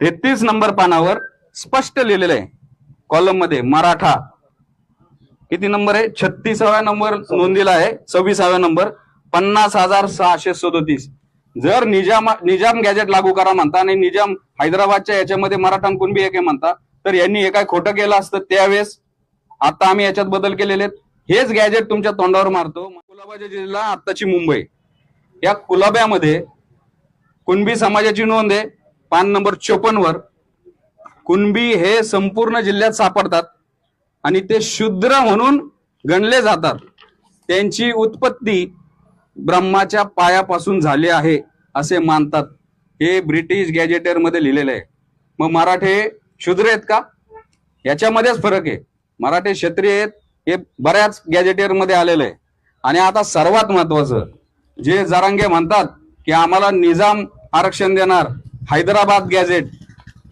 तेहतीस नंबर पानावर स्पष्ट लिहिलेलं आहे. कॉलममध्ये मराठा. किती नंबर आहे? छत्तीसाव्या नंबर नोंदीला आहे. सव्वीसाव्या नंबर. पन्नास हजार सहाशे सदोतीस. जर निजाम निजाम गॅजेट लागू करा म्हणता आणि निजाम हैदराबादच्या याच्यामध्ये मराठा बी कुणबी एक आहे म्हणता तर यांनी हे काय खोटं केलं असतं त्यावेळेस? आता आम्ही याच्यात बदल केलेले आहेत. हेच गॅजेट तुमच्या तोंडावर मारतो. कुलाबाच्या जिल्हा आत्ताची मुंबई. या कुलाब्यामध्ये कुणबी समाजाची नोंद आहे. पान नंबर चोपन्न वर कुणबी हे संपूर्ण जिल्ह्यात सापडतात आणि ते शूद्र म्हणून गणले जातात. त्यांची उत्पत्ती ब्रह्माच्या पायापासून झाली आहे असे मानतात. हे ब्रिटिश गॅजेटरमध्ये लिहिलेलं आहे. मग मराठे शूद्र आहेत का? याच्यामध्येच फरक आहे. मराठे क्षत्रिय आहेत हे बऱ्याच गॅजेटियरमध्ये आलेलं आहे. आणि आता सर्वात महत्वाचं जे जरांगे म्हणतात की आम्हाला निजाम आरक्षण देणार हैदराबाद गॅझेट.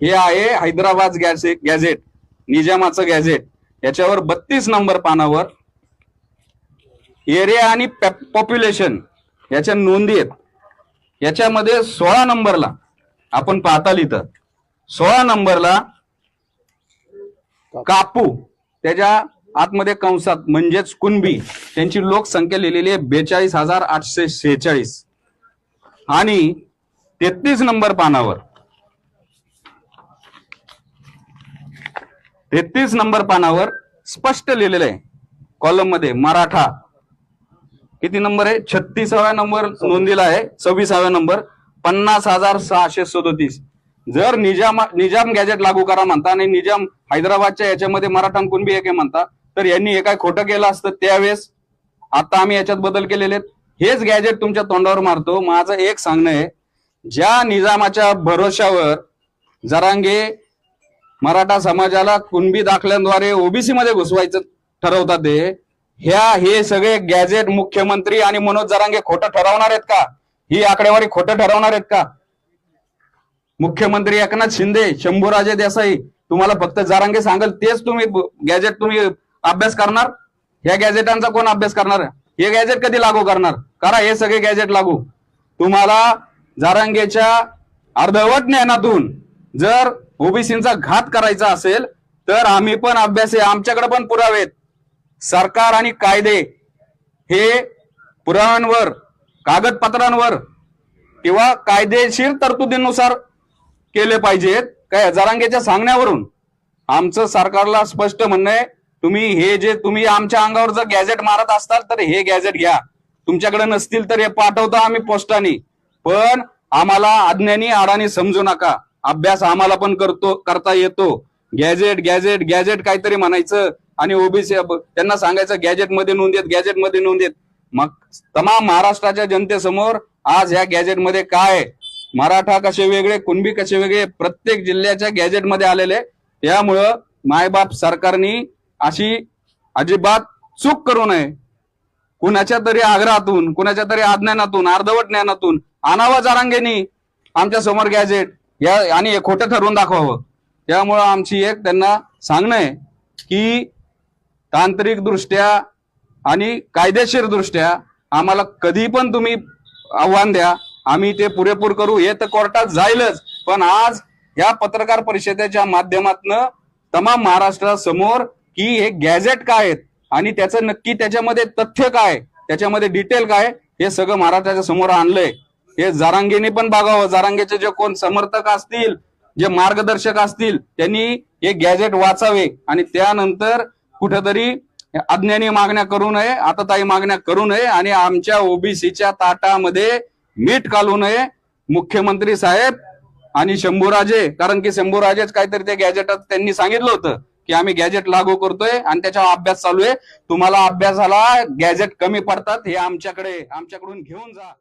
हे आहे हैदराबाद गॅझेट गॅझेट. निजामाचं गॅझेट. याच्यावर बत्तीस नंबर पानावर एरिया आणि पॉप्युलेशन याच्या नोंदी आहेत. याच्यामध्ये सोळा नंबरला आपण पाहताल इथं सोळा नंबरला कापू. त्याच्या आतमध्ये कंसात म्हणजेच कुणबी त्यांची लोकसंख्या लिहिलेली आहे बेचाळीस हजार आठशे शेहेचाळीस. आणि तेहतीस नंबर पानावर. तेहतीस नंबर पानावर स्पष्ट लिहिलेलं आहे. कॉलममध्ये मराठा. किती नंबर आहे? छत्तीसाव्या नंबर नोंदीला आहे. सव्वीसाव्या नंबर. पन्नास हजार सहाशे सदोतीस. जर निजाम निजाम गॅजेट लागू करा म्हणता आणि निजाम हैदराबादच्या याच्यामध्ये मराठा कुणबी एक आहे म्हणता तर यांनी हे काय खोटं केलं असतं त्यावेळेस? आता आम्ही याच्यात बदल केलेले आहेत. हेच गॅजेट तुमच्या तोंडावर मारतो. माझं एक सांगणं आहे. ज्या निजामाच्या भरोश्यावर जरांगे मराठा समाजाला कुणबी दाखल्यांद्वारे ओबीसी मध्ये घुसवायचं ठरवतात ते ह्या हे सगळे गॅजेट मुख्यमंत्री आणि मनोज जरांगे खोटं ठरवणार आहेत का? ही आकडेवारी खोटं ठरवणार आहेत का? मुख्यमंत्री एकनाथ शिंदे शंभूराजे देसाई तुम्हाला फक्त जरांगे सांगेल तेच तुम्ही गॅजेट तुम्ही अभ्यास करणार? ह्या गॅजेटांचा कोण अभ्यास करणार? हे गॅजेट कधी लागू करणार? करा हे सगळे गॅजेट लागू. तुम्हाला जारांगेच्या अर्धवट ज्ञानातून जर ओबीसींचा घात करायचा असेल तर आम्ही पण अभ्यास आहे आमच्याकडे पण पुरावे सरकार आणि कायदे हे पुराव्यांवर कागदपत्रांवर किंवा कायदेशीर तरतुदीनुसार केले पाहिजेत. काय जरांगेच्या सांगण्यावरून? आमचं सरकारला स्पष्ट म्हणणं आहे तुम्ही हे जे तुम्ही आमच्या अंगावर जर गॅजेट मारत असताल तर हे गॅजेट घ्या. तुमच्याकडे नसतील तर हे पाठवतो आम्ही पोस्टाने. पण आम्हाला अज्ञानी अडाणी समजू नका. अभ्यास आम्हाला पण करतो करता येतो. गॅजेट गॅजेट गॅजेट काहीतरी म्हणायचं आणि ओबीसी त्यांना सांगायचं गॅजेटमध्ये नोंद येत गॅजेटमध्ये नोंद येत. मग तमाम महाराष्ट्राच्या जनतेसमोर आज ह्या गॅजेटमध्ये काय? आहे? मराठा कसे वेगळे कुणबी कसे वेगळे प्रत्येक जिल्ह्याच्या गॅजेटमध्ये आलेले. त्यामुळं मायबाप सरकारनी अशी अजिबात चूक करू नये. कुणाच्या तरी आग्रहातून कुणाच्या तरी अज्ञानातून अर्धवट ज्ञानातून आणावं जारांगेनी आमच्यासमोर गॅजेट या आणि हे खोटं ठरवून दाखवावं. त्यामुळं आमची एक त्यांना सांगणं आहे की तांत्रिक दृष्ट्या आणि कायदेशीर दृष्ट्या आम्हाला कधी पण तुम्ही आव्हान द्या. आम्ही ते पुरेपूर करू. हे तर कोर्टात जाईलच. पण आज या पत्रकार परिषदेच्या माध्यमातनं तमाम महाराष्ट्रासमोर की हे गॅजेट काय आहेत? आणि त्याचं नक्की त्याच्यामध्ये तथ्य काय? त्याच्यामध्ये डिटेल काय? हे सगळं महाराष्ट्राच्या समोर आणलंय. हे जारांगेने पण बघावं. जारांगेचे जे कोण समर्थक असतील जे मार्गदर्शक असतील त्यांनी हे गॅजेट वाचावे. आणि त्यानंतर कुठेतरी अज्ञानी मागण्या करू नये आताताई मागण्या करू नये आणि आमच्या ओबीसीच्या ताटामध्ये मीठ घालू नये. मुख्यमंत्री साहेब आणि शंभूराजे कारण की शंभूराजेच काहीतरी ते गॅजेटात त्यांनी सांगितलं होतं. की आम्ही गॅजेट लागू करतोय आणि त्याच्यावर अभ्यास चालू आहे. तुम्हाला अभ्यासाला गॅजेट कमी पडतात हे आमच्याकडे आमच्याकडून घेऊन जा.